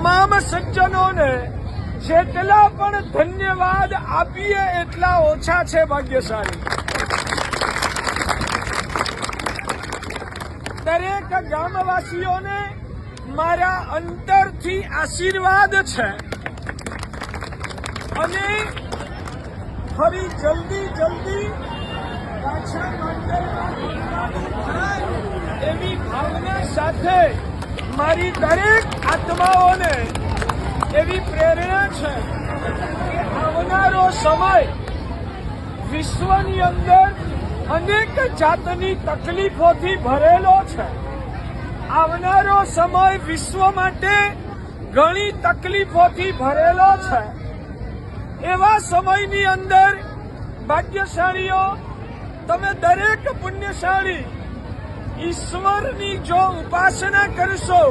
તમામ સજ્જનોને જેટલા પણ ધન્યવાદ આપીએ, એટલા ઓછા છે ભાગ્યશાળી. દરેક ગામવાસીઓને મારા અંતરથી આશીર્વાદ છે. અને ફરી જલ્દી જલ્દી પાછા મંદિરમાં એવી ભાવના સાથે મારી દરેક આત્માઓને એવી પ્રેરણા છે કે આવનારો સમય વિશ્વની અંદર અનેક જાતની તકલીફોથી ભરેલો છે. આવનારો સમય વિશ્વ માટે ઘણી તકલીફોથી ભરેલો છે. એવા સમયની અંદર ભાગ્યશાળીઓ, તમે દરેક પુણ્યશાળી ઈશ્વરની જો ઉપાસના કરશો,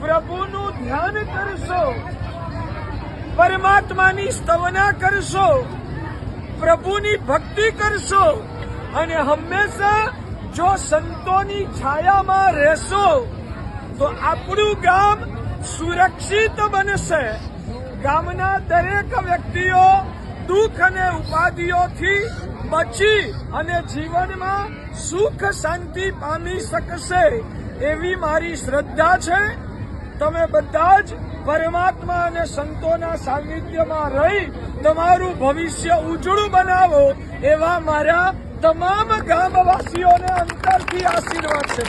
પ્રભુનું ધ્યાન કરશો, પરમાત્માની સ્તવના કરશો, પ્રભુની ભક્તિ કરશો અને હંમેશા જો સંતોની છાયામાં રહેશો, તો આપણું ગામ સુરક્ષિત બનશે. ગામના દરેક વ્યક્તિઓ દુઃખ અને ઉપાધિઓથી બચી અને જીવનમાં સુખ શાંતિ પામી શકશે એવી મારી શ્રદ્ધા છે. તમે બધા જ પરમાત્મા અને સંતોના સાનિધ્યમાં રહી તમારું ભવિષ્ય ઉજળું બનાવો એવા મારા તમામ ગામવાસીઓને અંતરથી આશીર્વાદ છે.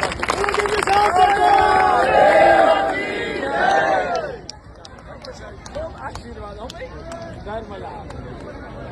આશીર્વાદ